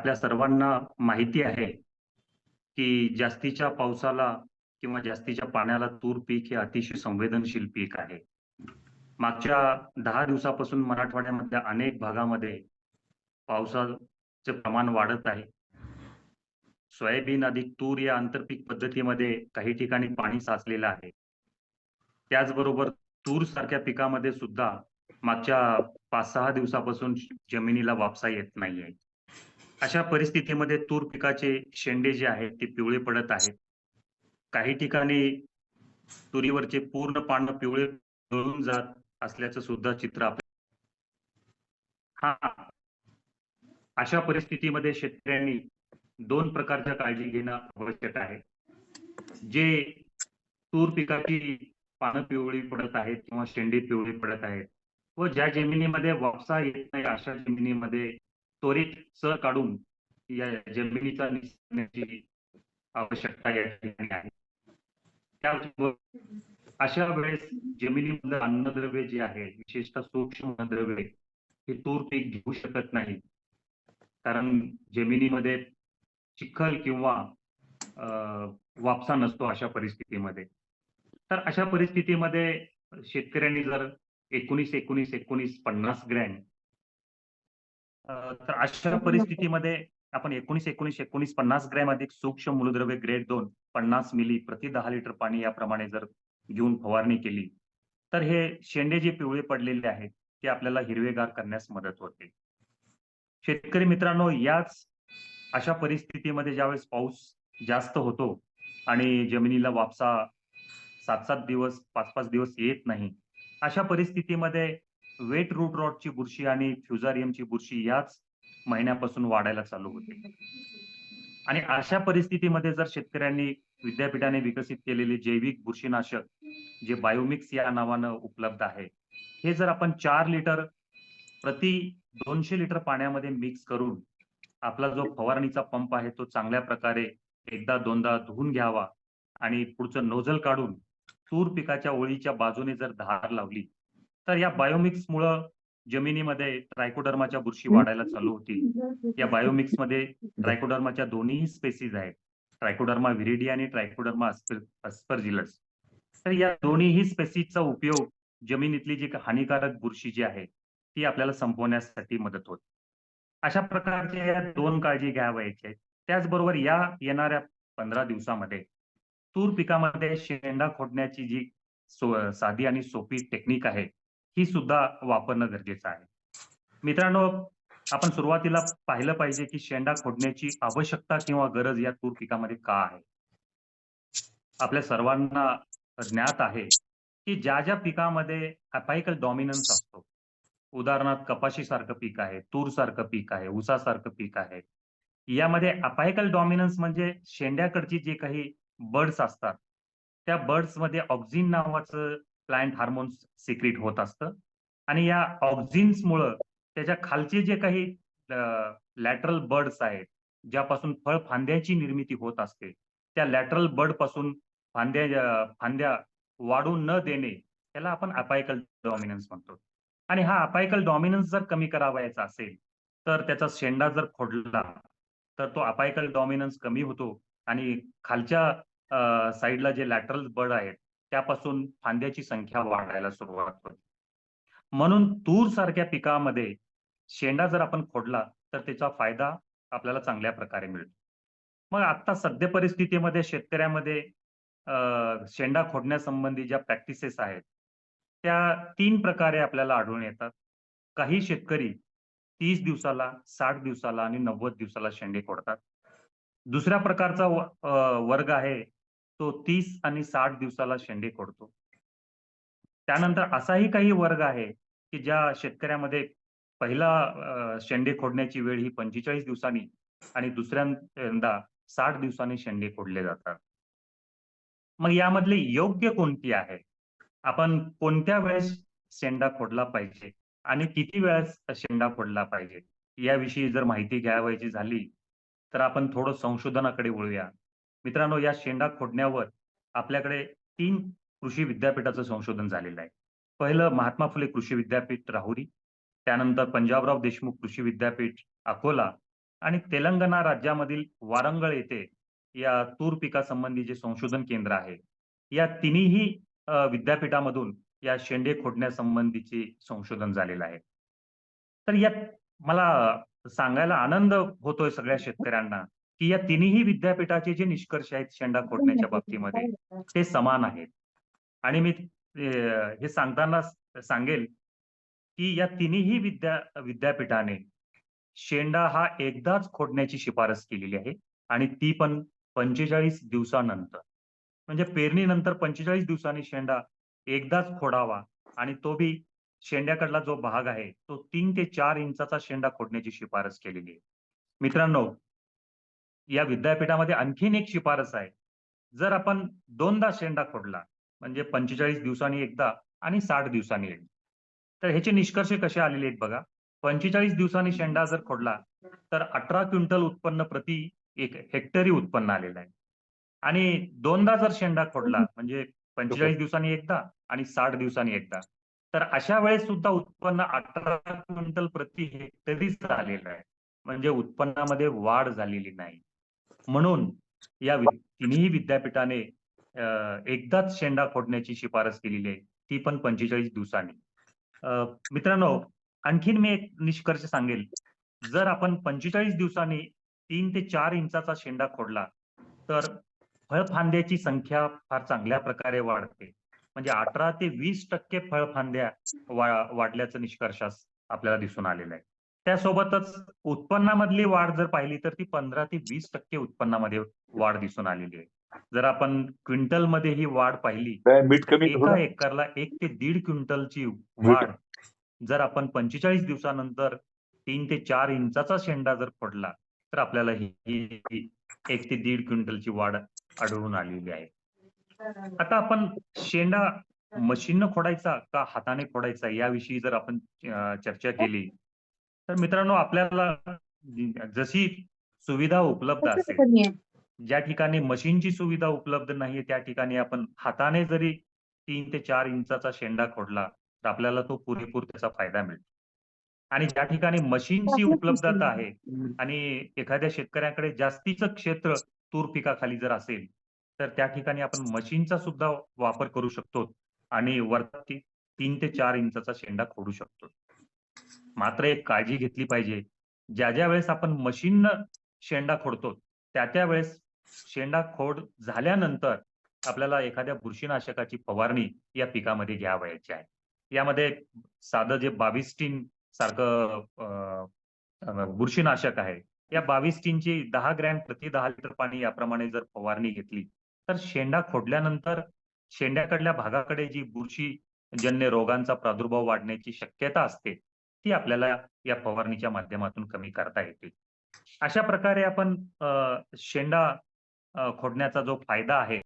आपल्या सर्वांना माहिती आहे की जास्तीच्या पावसाला किंवा जास्तीच्या पाण्याला तूर पीक हे अतिशय संवेदनशील पीक आहे. मागच्या दहा दिवसापासून मराठवाड्यामधल्या अनेक भागामध्ये पावसाचे प्रमाण वाढत आहे. सोयाबीन अधिक तूर या आंतरपीक पद्धतीमध्ये काही ठिकाणी पाणी साचलेलं आहे. त्याचबरोबर तूर सारख्या पिकामध्ये सुद्धा मागच्या पाच सहा दिवसापासून जमिनीला वापसा येत नाहीये. अशा परिस्थितीमध्ये तूर पिकाचे शेंडे जे आहेत ते पिवळे पडत आहेत. काही ठिकाणी तुरीवरचे पूर्ण पानं पिवळे गळून जात असल्याचं सुद्धा चित्र आपण हा. अशा परिस्थितीमध्ये शेतकऱ्यांनी दोन प्रकारच्या काळजी घेणं आवश्यक आहे. जे तूर पिकाची पानं पिवळी पडत आहेत किंवा शेंडी पिवळी पडत आहेत व ज्या जमिनीमध्ये वापसा येत नाही अशा जमिनीमध्ये त्वरित सर काढून या जमिनीचा आवश्यकता या ठिकाणी आहे अशा वेळेस जमिनीमध्ये अन्नद्रव्य जे आहे विशेषतः सूक्ष्म अन्नद्रव्य हे तूर पीक घेऊ शकत नाही. कारण जमिनीमध्ये चिखल किंवा वापसा नसतो अशा परिस्थितीमध्ये. तर अशा परिस्थितीमध्ये शेतकऱ्यांनी जर एकोणीस एकोणीस एकोणीस पन्नास ग्रॅम तर अशा परिस्थितीमध्ये आपण एकोणीस एकोणीस एकोणीस पन्नास ग्रॅम अधिक सूक्ष्म मूलद्रव्य ग्रेड दोन पन्नास मिली प्रति दहा लिटर पाणी याप्रमाणे जर घेऊन फवारणी केली तर हे शेंडे जे पिवळे पडलेले आहेत ते आपल्याला हिरवेगार करण्यास मदत होते. शेतकरी मित्रांनो याच अशा परिस्थितीमध्ये ज्यावेळेस पाऊस जास्त होतो आणि जमिनीला वापसा सात सात दिवस पाच पाच दिवस येत नाही अशा परिस्थितीमध्ये वेट रूट रॉटची बुरशी आणि फ्युजारियमची बुरशी याच महिन्यापासून वाढायला चालू होते. आणि अशा परिस्थितीमध्ये जर शेतकऱ्यांनी विद्यापीठाने विकसित केलेले जैविक बुरशीनाशक जे बायोमिक्स या नावानं उपलब्ध आहे हे जर आपण चार लिटर प्रति दोनशे लिटर पाण्यामध्ये मिक्स करून आपला जो फवारणीचा पंप आहे तो चांगल्या प्रकारे एकदा दोनदा धुवून घ्यावा आणि पुढचं नोझल काढून तूर पिकाच्या ओळीच्या बाजूने जर धार लावली तर या बायोमिक्स मुळे जमिनीमध्ये ट्रायकोडर्माच्या बुरशी वाढायला चालू होतील. या बायोमिक्समध्ये ट्रायकोडर्माच्या दोन्ही स्पेसीज आहेत. ट्रायकोडर्मा व्हिरिडी आणि ट्रायकोडर्मा अस्परजिलस. तर या दोन्हीही स्पेसीजचा उपयोग जमिनीतली जी हानिकारक बुरशी जी आहे ती आपल्याला संपवण्यासाठी मदत होते. अशा प्रकारच्या या दोन काळजी घ्यावायच्या आहेत. त्याचबरोबर या येणाऱ्या पंधरा दिवसामध्ये तूर पिकामध्ये शेंडा खोडण्याची जी साधी आणि सोपी टेक्निक आहे ही सुद्धा वापरणं गरजेचं आहे. मित्रांनो आपण सुरुवातीला पाहिलं पाहिजे की शेंडा खोडण्याची आवश्यकता किंवा गरज या तूर पिकामध्ये का आहे? आपल्या सर्वांना ज्ञात आहे की ज्या ज्या पिकामध्ये अपायकल डॉमिनन्स असतो उदाहरणार्थ कपाशी सारखं पीक आहे तूर सारखं पीक आहे उसासारखं पीक आहे यामध्ये अपायकल डॉमिनन्स म्हणजे शेंड्याकडची जे काही बर्ड्स असतात त्या बर्ड्समध्ये ऑक्झिन नावाचं प्लांट हार्मोन्स सिक्रीट होत असतं. आणि या ऑक्झिन्समुळं त्याच्या खालचे जे काही लॅटरल बर्ड्स आहेत ज्यापासून फळ फांद्याची निर्मिती होत असते त्या लॅटरल बर्डपासून फांद्या फांद्या वाढू न देणे त्याला आपण अपायकल डॉमिनन्स म्हणतो. आणि हा अपायकल डॉमिनन्स जर कमी करावायचा असेल तर त्याचा शेंडा जर खोडला तर तो अपायकल डॉमिनन्स कमी होतो. आणि खालच्या साईडला जे लॅटरल बर्ड आहेत त्यापासून फांद्याची संख्या वाढायला सुरुवात होते. म्हणून तूर सारख्या पिकामध्ये शेंडा जर आपण खोडला तर त्याचा फायदा आपल्याला चांगल्या प्रकारे मिळतो. मग आता सध्या परिस्थितीमध्ये शेतकऱ्यामध्ये शेंडा खोडण्यासंबंधी ज्या प्रॅक्टिसेस आहेत त्या तीन प्रकारे आपल्याला आढळून येतात. काही शेतकरी तीस दिवसाला साठ दिवसाला आणि नव्वद दिवसाला शेंडे खोडतात. दुसऱ्या प्रकारचा वर्ग आहे तो तीस आणि साठ दिवसाला शेंडे खोडतो. त्यानंतर असाही काही वर्ग आहे की ज्या शेतकऱ्यामध्ये पहिला शेंडे खोडण्याची वेळ ही पंचेचाळीस दिवसांनी आणि दुसऱ्यांदा साठ दिवसांनी शेंडे खोडले जातात. मग यामधले योग्य कोणती आहे? आपण कोणत्या वेळेस शेंडा खोडला पाहिजे आणि किती वेळेस शेंडा खोडला पाहिजे? याविषयी जर माहिती घ्यावायची झाली तर आपण थोडं संशोधनाकडे वळूया. मित्रांनो या शेंडा खोडण्यावर आपल्याकडे तीन कृषी विद्यापीठाचं संशोधन झालेलं आहे पहिलं महात्मा फुले कृषी विद्यापीठ राहुरी त्यानंतर पंजाबराव देशमुख कृषी विद्यापीठ अकोला आणि तेलंगणा राज्यामधील वारंगळ येथे या तूर पिकासंबंधी जे संशोधन केंद्र आहे, या तिन्ही विद्यापीठामधून या शेंडे खोडण्यासंबंधीचे संशोधन झालेलं आहे. तर यात मला सांगायला आनंद होतोय सगळ्या शेतकऱ्यांना, की या तिन्हीही विद्यापीठाचे जे निष्कर्ष आहेत शेंडा खोडण्याच्या बाबतीमध्ये ते समान आहेत. आणि मी हे सांगताना सांगेल, की या तिन्हीही विद्या विद्यापीठाने शेंडा हा एकदाच खोडण्याची शिफारस केलेली आहे आणि ती पण 45 दिवसानंतर. म्हणजे पेरणीनंतर 45 दिवसांनी शेंडा एकदाच खोडावा आणि तो बी शेंड्याकडला जो भाग आहे, तो 3 ते 4 इंचाचा शेंडा खोडण्याची शिफारस केलेली आहे. मित्रांनो, या विद्यापीठामध्ये आणखीन एक शिफारस आहे. जर आपण दोनदा शेंडा खोडला, म्हणजे 45 दिवसांनी एकदा आणि 60 दिवसांनी एकदा. तर ह्याचे निष्कर्ष कसे आलेले आहेत बघा. 45 दिवसांनी शेंडा जर खोडला, तर 18 क्विंटल उत्पन्न प्रति एक हेक्टरी उत्पन्न आलेलं आहे. आणि दोनदा जर शेंडा खोडला, म्हणजे 45 दिवसांनी एकदा आणि 60 दिवसांनी एकदा. तर अशा वेळेस सुद्धा उत्पन्न 18 क्विंटल प्रति हेक्टरीच आलेलं आहे. म्हणजे उत्पन्नामध्ये वाढ झालेली नाही. म्हणून या तिन्ही विद्यापीठाने एकदाच शेंडा फोडण्याची शिफारस केलेली आहे. ती पण 45 दिवसांनी. मित्रांनो, आणखीन मी एक निष्कर्ष सांगेल. जर आपण 45 दिवसांनी तीन ते चार इंचाचा शेंडा खोडला, तर फळफांद्याची संख्या फार चांगल्या प्रकारे वाढते. म्हणजे 18 ते 20% फळफांद्या वा वाढल्याचं निष्कर्ष आपल्याला दिसून आलेलं आहे. त्यासोबतच उत्पन्नामधली वाढ जर पाहिली, तर ती 15 ते 20% उत्पन्नामध्ये वाढ दिसून आलेली आहे. जर आपण क्विंटलमध्ये ही वाढ पाहिली, एका? एकरला 1 ते दीड क्विंटलची वाढ जर आपण 45 दिवसानंतर 3 ते 4 इंचाचा शेंडा जर खोडला, तर आपल्याला ही 1 ते दीड क्विंटलची वाढ आढळून आलेली आहे. आता आपण शेंडा मशीननं खोडायचा का हाताने खोडायचा याविषयी जर आपण चर्चा केली, तर मित्रांनो आपल्याला जशी सुविधा उपलब्ध असेल, ज्या ठिकाणी मशीनची सुविधा उपलब्ध नाहीये, त्या ठिकाणी आपण हाताने जरी 3 ते 4 इंचाचा शेंडा खोडला, तर आपल्याला तो पुरेपूर त्याचा फायदा मिळतो. आणि ज्या ठिकाणी मशीनची उपलब्धता आहे आणि एखाद्या शेतकऱ्याकडे जास्तीचं क्षेत्र तूर पिकाखाली जर असेल, तर त्या ठिकाणी आपण मशीनचा सुद्धा वापर करू शकतो आणि वरती 3 ते 4 इंचाचा शेंडा खोडू शकतो. मात्र एक काळजी घेतली पाहिजे. ज्या-ज्या वेळेस आपण मशीन शेंडा खोडतो, त्या-त्या वेळेस शेंडा खोड झाल्यानंतर आपल्याला एखाद्या बुरशीनाशकाची फवारणी या पिकामध्ये घ्यावयाची आहे. यामध्ये साधं जे बाविस्टिन सारखं अ, बुरशीनाशक आहे. या बाविस्टिनची 10 ग्रॅम प्रति दहा लिटर पाणी याप्रमाणे जर फवारणी घेतली, तर शेंडा खोडल्यानंतर शेंड्याकडल्या भागाकडे जी बुरशीजन्य रोगांचा प्रादुर्भाव वाढण्याची शक्यता असते, ती आपल्याला या फवारणीच्या माध्यमातून कमी करता येते. अशा प्रकारे आपण शेंडा खोडण्याचा जो फायदा आहे